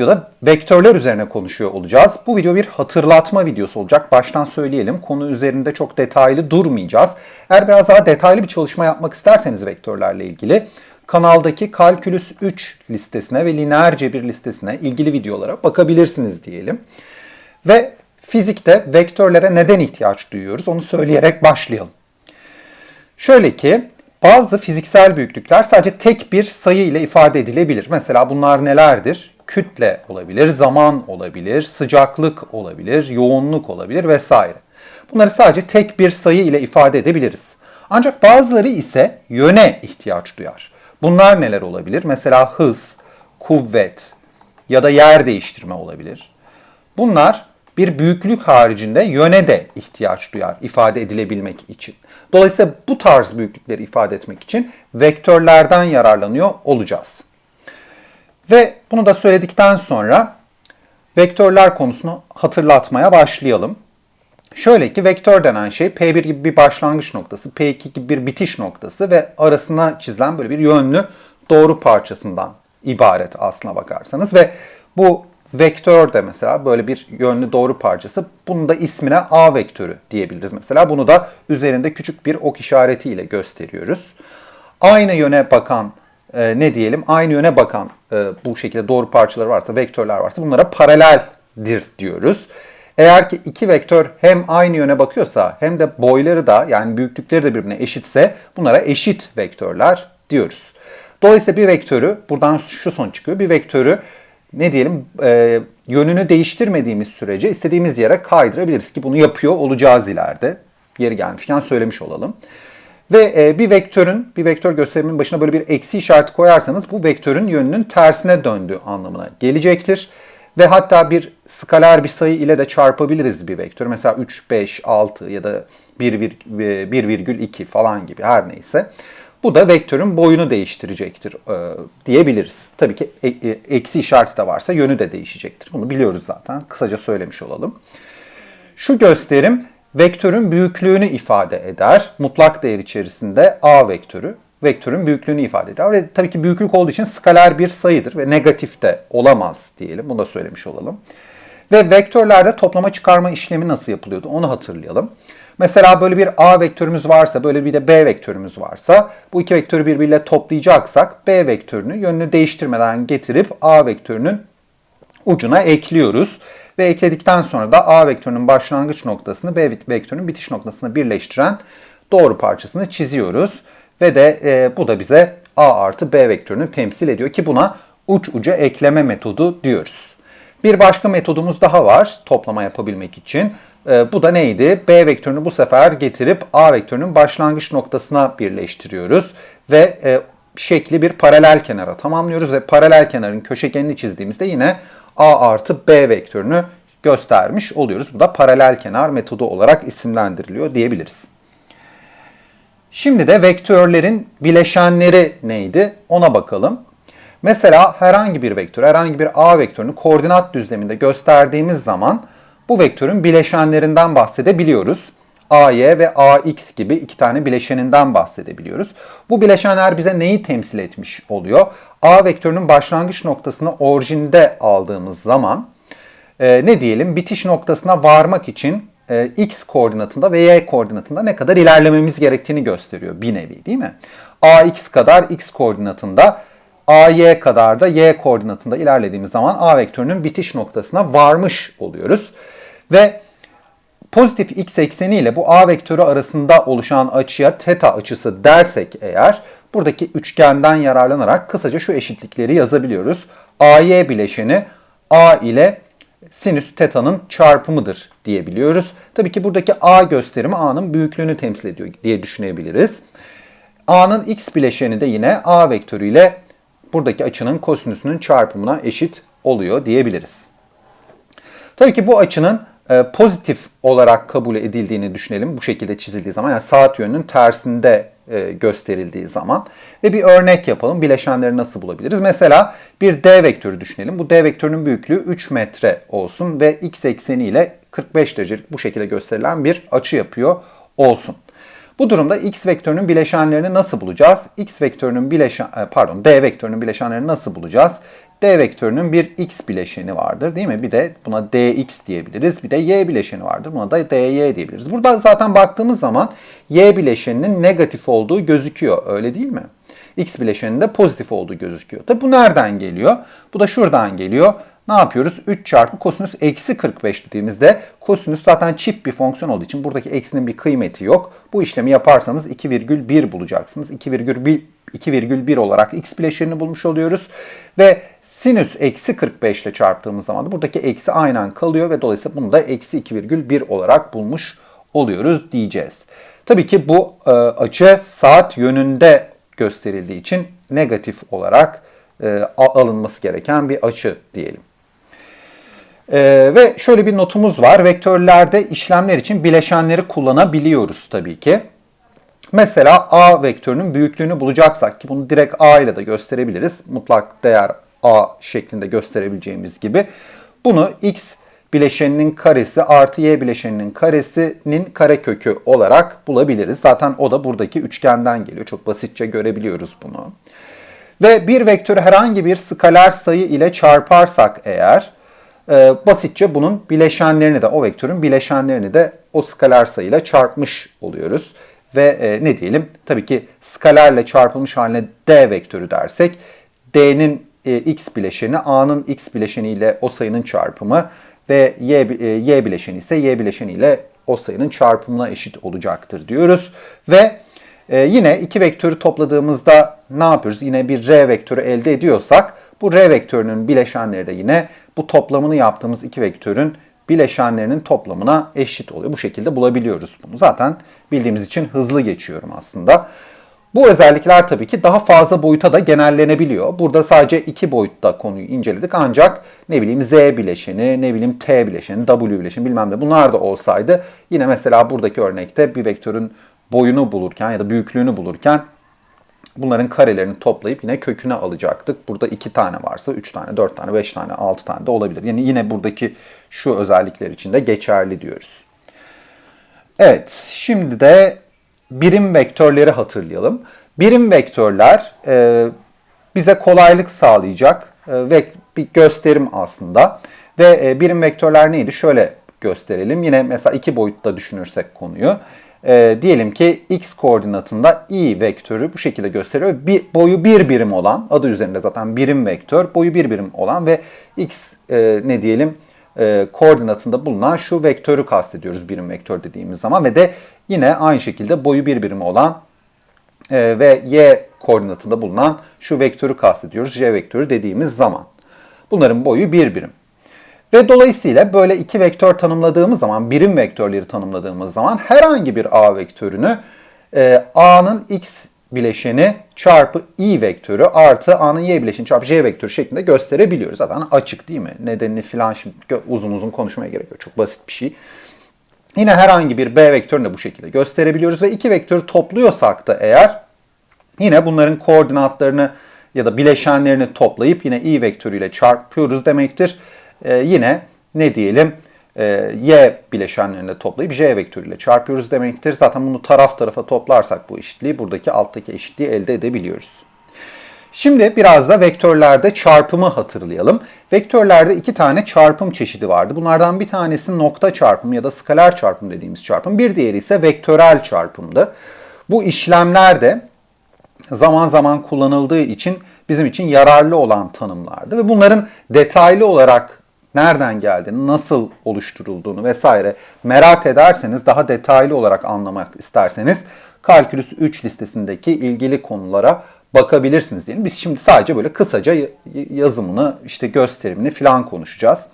videoda vektörler üzerine konuşuyor olacağız. Bu video bir hatırlatma videosu olacak. Baştan söyleyelim. Konu üzerinde çok detaylı durmayacağız. Eğer biraz daha detaylı bir çalışma yapmak isterseniz vektörlerle ilgili kanaldaki Kalkülüs 3 listesine ve lineer cebir listesine ilgili videolara bakabilirsiniz diyelim. Ve fizikte vektörlere neden ihtiyaç duyuyoruz onu söyleyerek başlayalım. Şöyle ki bazı fiziksel büyüklükler sadece tek bir sayı ile ifade edilebilir. Mesela bunlar nelerdir? Kütle olabilir, zaman olabilir, sıcaklık olabilir, yoğunluk olabilir vesaire. Bunları sadece tek bir sayı ile ifade edebiliriz. Ancak bazıları ise yöne ihtiyaç duyar. Bunlar neler olabilir? Mesela hız, kuvvet ya da yer değiştirme olabilir. Bunlar bir büyüklük haricinde yöne de ihtiyaç duyar ifade edilebilmek için. Dolayısıyla bu tarz büyüklükleri ifade etmek için vektörlerden yararlanıyor olacağız. Ve bunu da söyledikten sonra vektörler konusunu hatırlatmaya başlayalım. Şöyle ki vektör denen şey P1 gibi bir başlangıç noktası, P2 gibi bir bitiş noktası ve arasına çizilen böyle bir yönlü doğru parçasından ibaret aslına bakarsanız ve bu vektör de mesela böyle bir yönlü doğru parçası. Bunun da ismine A vektörü diyebiliriz mesela. Bunu da üzerinde küçük bir ok işaretiyle gösteriyoruz. Aynı yöne bakan e, ne diyelim? Aynı yöne bakan e, bu şekilde doğru parçaları varsa, vektörler varsa bunlara paraleldir diyoruz. Eğer ki iki vektör hem aynı yöne bakıyorsa hem de boyları da yani büyüklükleri de birbirine eşitse bunlara eşit vektörler diyoruz. Dolayısıyla bir vektörü buradan şu son çıkıyor. Bir vektörü ne diyelim e, yönünü değiştirmediğimiz sürece istediğimiz yere kaydırabiliriz ki bunu yapıyor olacağız ileride. Yeri gelmişken söylemiş olalım. Ve e, bir vektörün, bir vektör gösteriminin başına böyle bir eksi işareti koyarsanız bu vektörün yönünün tersine döndüğü anlamına gelecektir. Ve hatta bir skaler bir sayı ile de çarpabiliriz bir vektör. Mesela 3, 5, 6 ya da 1,2 falan gibi her neyse. Bu da vektörün boyunu değiştirecektir e, diyebiliriz. Tabii ki e, eksi işareti de varsa yönü de değişecektir. Bunu biliyoruz zaten. Kısaca söylemiş olalım. Şu gösterim vektörün büyüklüğünü ifade eder. Mutlak değer içerisinde a vektörü vektörün büyüklüğünü ifade eder. Ve tabii ki büyüklük olduğu için skaler bir sayıdır ve negatif de olamaz diyelim. Bunu da söylemiş olalım. Ve vektörlerde toplama çıkarma işlemi nasıl yapılıyordu onu hatırlayalım. Mesela böyle bir A vektörümüz varsa, böyle bir de B vektörümüz varsa bu iki vektörü birbiriyle toplayacaksak B vektörünü yönünü değiştirmeden getirip A vektörünün ucuna ekliyoruz. Ve ekledikten sonra da A vektörünün başlangıç noktasını B vektörünün bitiş noktasını birleştiren doğru parçasını çiziyoruz. Ve de e, bu da bize A artı B vektörünü temsil ediyor ki buna uç uca ekleme metodu diyoruz. Bir başka metodumuz daha var toplama yapabilmek için. E, bu da neydi? B vektörünü bu sefer getirip A vektörünün başlangıç noktasına birleştiriyoruz. Ve e, şekli bir paralel kenara tamamlıyoruz. Ve paralel kenarın köşegenini çizdiğimizde yine A artı B vektörünü göstermiş oluyoruz. Bu da paralel kenar metodu olarak isimlendiriliyor diyebiliriz. Şimdi de vektörlerin bileşenleri neydi? Ona bakalım. Mesela herhangi bir vektör, herhangi bir A vektörünü koordinat düzleminde gösterdiğimiz zaman bu vektörün bileşenlerinden bahsedebiliyoruz. AY ve AX gibi iki tane bileşeninden bahsedebiliyoruz. Bu bileşenler bize neyi temsil etmiş oluyor? A vektörünün başlangıç noktasını orijinde aldığımız zaman e, ne diyelim bitiş noktasına varmak için e, x koordinatında ve y koordinatında ne kadar ilerlememiz gerektiğini gösteriyor bir nevi değil mi? ax kadar x koordinatında ay kadar da y koordinatında ilerlediğimiz zaman a vektörünün bitiş noktasına varmış oluyoruz. Ve pozitif x ekseni ile bu a vektörü arasında oluşan açıya teta açısı dersek eğer buradaki üçgenden yararlanarak kısaca şu eşitlikleri yazabiliyoruz. AY bileşeni A ile sinüs teta'nın çarpımıdır diyebiliyoruz. Tabii ki buradaki A gösterimi A'nın büyüklüğünü temsil ediyor diye düşünebiliriz. A'nın x bileşeni de yine A vektörü ile buradaki açının kosinüsünün çarpımına eşit oluyor diyebiliriz. Tabii ki bu açının pozitif olarak kabul edildiğini düşünelim bu şekilde çizildiği zaman yani saat yönünün tersinde e, gösterildiği zaman ve bir örnek yapalım bileşenleri nasıl bulabiliriz mesela bir d vektörü düşünelim bu d vektörünün büyüklüğü 3 metre olsun ve x ekseni ile 45 derecelik bu şekilde gösterilen bir açı yapıyor olsun. Bu durumda x vektörünün bileşenlerini nasıl bulacağız? x vektörünün bileşen e, pardon d vektörünün bileşenlerini nasıl bulacağız? D vektörünün bir x bileşeni vardır değil mi? Bir de buna dx diyebiliriz. Bir de y bileşeni vardır. Buna da dy diyebiliriz. Burada zaten baktığımız zaman y bileşeninin negatif olduğu gözüküyor. Öyle değil mi? X bileşeninde pozitif olduğu gözüküyor. Tabi bu nereden geliyor? Bu da şuradan geliyor. Ne yapıyoruz? 3 çarpı kosinüs eksi 45 dediğimizde kosinüs zaten çift bir fonksiyon olduğu için buradaki eksinin bir kıymeti yok. Bu işlemi yaparsanız 2,1 bulacaksınız. 2,1 2,1 olarak x bileşenini bulmuş oluyoruz. Ve sinüs eksi 45 ile çarptığımız zaman da buradaki eksi aynen kalıyor ve dolayısıyla bunu da eksi 2,1 olarak bulmuş oluyoruz diyeceğiz. Tabii ki bu e, açı saat yönünde gösterildiği için negatif olarak e, alınması gereken bir açı diyelim. E, ve şöyle bir notumuz var. Vektörlerde işlemler için bileşenleri kullanabiliyoruz tabii ki. Mesela a vektörünün büyüklüğünü bulacaksak ki bunu direkt a ile de gösterebiliriz. Mutlak değer a şeklinde gösterebileceğimiz gibi. Bunu x bileşeninin karesi artı y bileşeninin karesinin karekökü olarak bulabiliriz. Zaten o da buradaki üçgenden geliyor. Çok basitçe görebiliyoruz bunu. Ve bir vektörü herhangi bir skaler sayı ile çarparsak eğer e, basitçe bunun bileşenlerini de o vektörün bileşenlerini de o skaler sayı ile çarpmış oluyoruz. Ve e, ne diyelim tabii ki skalerle çarpılmış haline d vektörü dersek d'nin e, x bileşeni a'nın x bileşeniyle o sayının çarpımı ve y, e, y bileşeni ise y bileşeni ile o sayının çarpımına eşit olacaktır diyoruz. Ve e, yine iki vektörü topladığımızda ne yapıyoruz? Yine bir r vektörü elde ediyorsak bu r vektörünün bileşenleri de yine bu toplamını yaptığımız iki vektörün bileşenlerinin toplamına eşit oluyor. Bu şekilde bulabiliyoruz bunu. Zaten bildiğimiz için hızlı geçiyorum aslında. Bu özellikler tabii ki daha fazla boyuta da genellenebiliyor. Burada sadece iki boyutta konuyu inceledik ancak ne bileyim Z bileşeni, ne bileyim T bileşeni, W bileşeni bilmem ne bunlar da olsaydı yine mesela buradaki örnekte bir vektörün boyunu bulurken ya da büyüklüğünü bulurken bunların karelerini toplayıp yine köküne alacaktık. Burada iki tane varsa üç tane, dört tane, beş tane, altı tane de olabilir. Yani yine buradaki şu özellikler için de geçerli diyoruz. Evet, şimdi de birim vektörleri hatırlayalım. Birim vektörler e, bize kolaylık sağlayacak e, ve bir gösterim aslında. Ve e, birim vektörler neydi? Şöyle gösterelim. Yine mesela iki boyutta düşünürsek konuyu. E, diyelim ki x koordinatında i vektörü bu şekilde gösteriyor. Bir, boyu bir birim olan, adı üzerinde zaten birim vektör, boyu bir birim olan ve x e, ne diyelim e, koordinatında bulunan şu vektörü kastediyoruz birim vektör dediğimiz zaman ve de yine aynı şekilde boyu bir birim olan e, ve y koordinatında bulunan şu vektörü kastediyoruz j vektörü dediğimiz zaman. Bunların boyu bir birim. Ve dolayısıyla böyle iki vektör tanımladığımız zaman, birim vektörleri tanımladığımız zaman herhangi bir a vektörünü e, a'nın x bileşeni çarpı i vektörü artı a'nın y bileşeni çarpı j vektörü şeklinde gösterebiliyoruz. Zaten açık değil mi? Nedenini filan şimdi uzun uzun konuşmaya gerek yok. Çok basit bir şey. Yine herhangi bir b vektörünü de bu şekilde gösterebiliyoruz ve iki vektörü topluyorsak da eğer yine bunların koordinatlarını ya da bileşenlerini toplayıp yine i vektörüyle çarpıyoruz demektir. Ee, yine ne diyelim e, y bileşenlerini toplayıp j vektörüyle çarpıyoruz demektir. Zaten bunu taraf tarafa toplarsak bu eşitliği buradaki alttaki eşitliği elde edebiliyoruz. Şimdi biraz da vektörlerde çarpımı hatırlayalım. Vektörlerde iki tane çarpım çeşidi vardı. Bunlardan bir tanesi nokta çarpımı ya da skaler çarpım dediğimiz çarpım. Bir diğeri ise vektörel çarpımdı. Bu işlemler de zaman zaman kullanıldığı için bizim için yararlı olan tanımlardı. Ve bunların detaylı olarak nereden geldiğini, nasıl oluşturulduğunu vesaire merak ederseniz, daha detaylı olarak anlamak isterseniz Kalkülüs 3 listesindeki ilgili konulara bakabilirsiniz diyelim. Biz şimdi sadece böyle kısaca yazımını, işte gösterimini falan konuşacağız.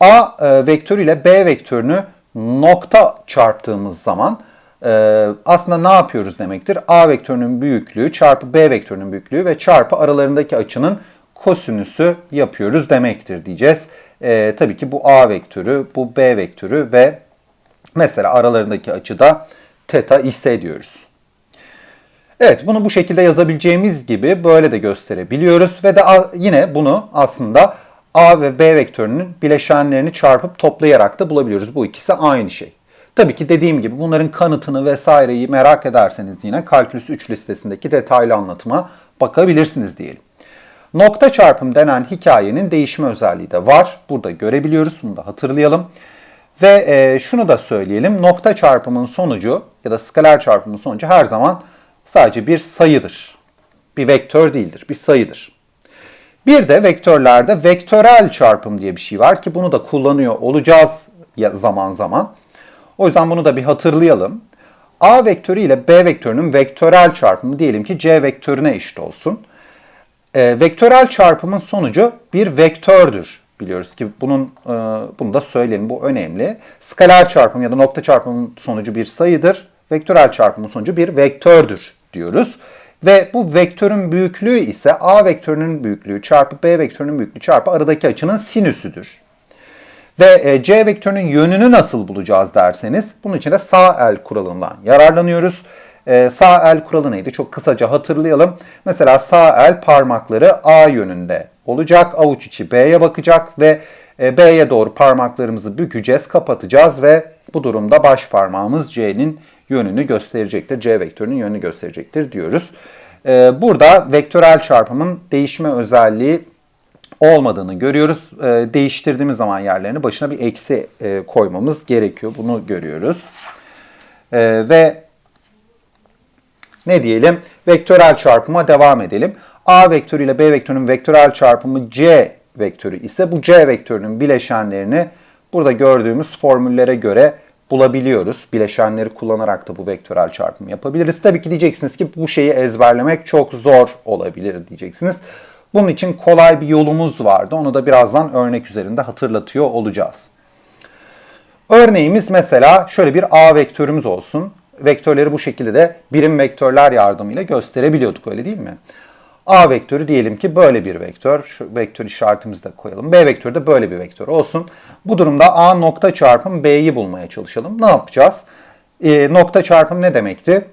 A e, vektörü ile B vektörünü nokta çarptığımız zaman e, aslında ne yapıyoruz demektir? A vektörünün büyüklüğü çarpı B vektörünün büyüklüğü ve çarpı aralarındaki açının kosinüsü yapıyoruz demektir diyeceğiz. E, tabii ki bu A vektörü, bu B vektörü ve mesela aralarındaki açıda teta ise diyoruz. Evet bunu bu şekilde yazabileceğimiz gibi böyle de gösterebiliyoruz ve de yine bunu aslında A ve B vektörünün bileşenlerini çarpıp toplayarak da bulabiliyoruz. Bu ikisi aynı şey. Tabii ki dediğim gibi bunların kanıtını vesaireyi merak ederseniz yine Kalkülüs 3 listesindeki detaylı anlatıma bakabilirsiniz diyelim. Nokta çarpım denen hikayenin değişme özelliği de var. Burada görebiliyoruz. Bunu da hatırlayalım. Ve e, şunu da söyleyelim. Nokta çarpımın sonucu ya da skaler çarpımın sonucu her zaman sadece bir sayıdır. Bir vektör değildir. Bir sayıdır. Bir de vektörlerde vektörel çarpım diye bir şey var ki bunu da kullanıyor olacağız ya zaman zaman. O yüzden bunu da bir hatırlayalım. A vektörü ile B vektörünün vektörel çarpımı diyelim ki C vektörüne eşit olsun. E, vektörel çarpımın sonucu bir vektördür. Biliyoruz ki bunun e, bunu da söyleyelim. Bu önemli. Skaler çarpım ya da nokta çarpımın sonucu bir sayıdır. Vektörel çarpımın sonucu bir vektördür diyoruz. Ve bu vektörün büyüklüğü ise A vektörünün büyüklüğü çarpı B vektörünün büyüklüğü çarpı aradaki açının sinüsüdür. Ve e, C vektörünün yönünü nasıl bulacağız derseniz bunun için de sağ el kuralından yararlanıyoruz. E, sağ el kuralı neydi? Çok kısaca hatırlayalım. Mesela sağ el parmakları A yönünde olacak. Avuç içi B'ye bakacak ve e, B'ye doğru parmaklarımızı bükeceğiz, kapatacağız ve bu durumda baş parmağımız C'nin yönünü gösterecektir. C vektörünün yönünü gösterecektir diyoruz. E, burada vektörel çarpımın değişme özelliği olmadığını görüyoruz. E, değiştirdiğimiz zaman yerlerini başına bir eksi e, koymamız gerekiyor. Bunu görüyoruz. Ve ne diyelim? Vektörel çarpıma devam edelim. A vektörü ile B vektörünün vektörel çarpımı C vektörü ise bu C vektörünün bileşenlerini burada gördüğümüz formüllere göre bulabiliyoruz. Bileşenleri kullanarak da bu vektörel çarpımı yapabiliriz. Tabii ki diyeceksiniz ki bu şeyi ezberlemek çok zor olabilir diyeceksiniz. Bunun için kolay bir yolumuz vardı. Onu da birazdan örnek üzerinde hatırlatıyor olacağız. Örneğimiz mesela şöyle bir A vektörümüz olsun. Vektörleri bu şekilde de birim vektörler yardımıyla gösterebiliyorduk öyle değil mi? A vektörü diyelim ki böyle bir vektör. Şu vektör işaretimizi de koyalım. B vektörü de böyle bir vektör olsun. Bu durumda A nokta çarpım B'yi bulmaya çalışalım. Ne yapacağız? E, nokta çarpım ne demekti?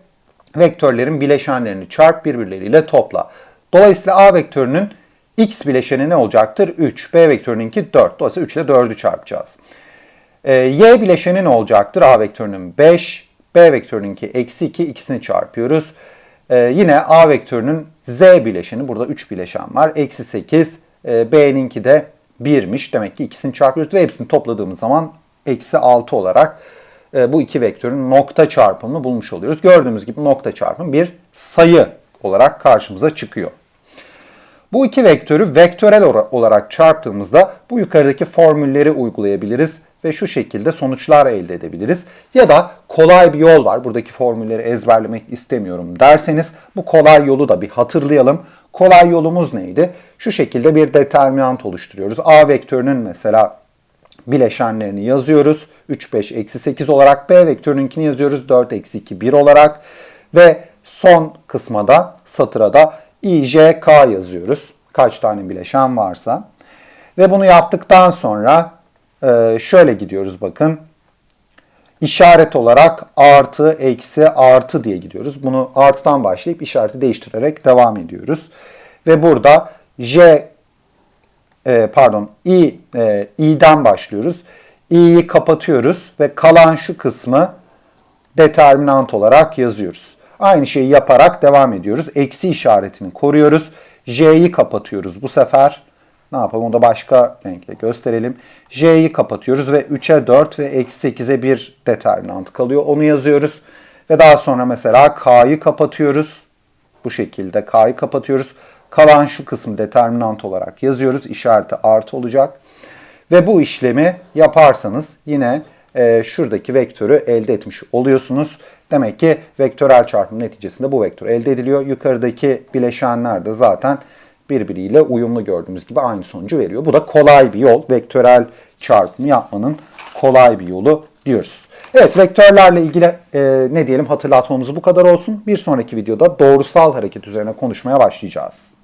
Vektörlerin bileşenlerini çarp birbirleriyle topla. Dolayısıyla A vektörünün x bileşeni ne olacaktır? 3. B vektörününki 4. Dolayısıyla 3 ile 4'ü çarpacağız. E, y bileşeni ne olacaktır? A vektörünün 5. B vektörününki eksi 2. ikisini çarpıyoruz. E, yine A vektörünün z bileşeni. Burada 3 bileşen var. Eksi 8. E, B'ninki de 1'miş. Demek ki ikisini çarpıyoruz ve hepsini topladığımız zaman eksi 6 olarak e, bu iki vektörün nokta çarpımını bulmuş oluyoruz. Gördüğümüz gibi nokta çarpım bir sayı olarak karşımıza çıkıyor. Bu iki vektörü vektörel olarak çarptığımızda bu yukarıdaki formülleri uygulayabiliriz ve şu şekilde sonuçlar elde edebiliriz. Ya da kolay bir yol var. Buradaki formülleri ezberlemek istemiyorum derseniz bu kolay yolu da bir hatırlayalım. Kolay yolumuz neydi? Şu şekilde bir determinant oluşturuyoruz. A vektörünün mesela bileşenlerini yazıyoruz. 3, 5, eksi 8 olarak B vektörününkini yazıyoruz. 4, eksi 2, 1 olarak. Ve son kısma da satıra da i, j, k yazıyoruz. Kaç tane bileşen varsa. Ve bunu yaptıktan sonra e, şöyle gidiyoruz bakın. İşaret olarak artı, eksi, artı diye gidiyoruz. Bunu artıdan başlayıp işareti değiştirerek devam ediyoruz. Ve burada j e, pardon i e, i'den başlıyoruz. i'yi kapatıyoruz ve kalan şu kısmı determinant olarak yazıyoruz. Aynı şeyi yaparak devam ediyoruz. Eksi işaretini koruyoruz. J'yi kapatıyoruz bu sefer. Ne yapalım? Onu da başka renkle gösterelim. J'yi kapatıyoruz ve 3'e 4 ve eksi 8'e 1 determinant kalıyor. Onu yazıyoruz. Ve daha sonra mesela K'yı kapatıyoruz. Bu şekilde K'yı kapatıyoruz. Kalan şu kısmı determinant olarak yazıyoruz. İşareti artı olacak. Ve bu işlemi yaparsanız yine e, şuradaki vektörü elde etmiş oluyorsunuz. Demek ki vektörel çarpım neticesinde bu vektör elde ediliyor. Yukarıdaki bileşenler de zaten birbiriyle uyumlu gördüğümüz gibi aynı sonucu veriyor. Bu da kolay bir yol. Vektörel çarpım yapmanın kolay bir yolu diyoruz. Evet vektörlerle ilgili e, ne diyelim hatırlatmamız bu kadar olsun. Bir sonraki videoda doğrusal hareket üzerine konuşmaya başlayacağız.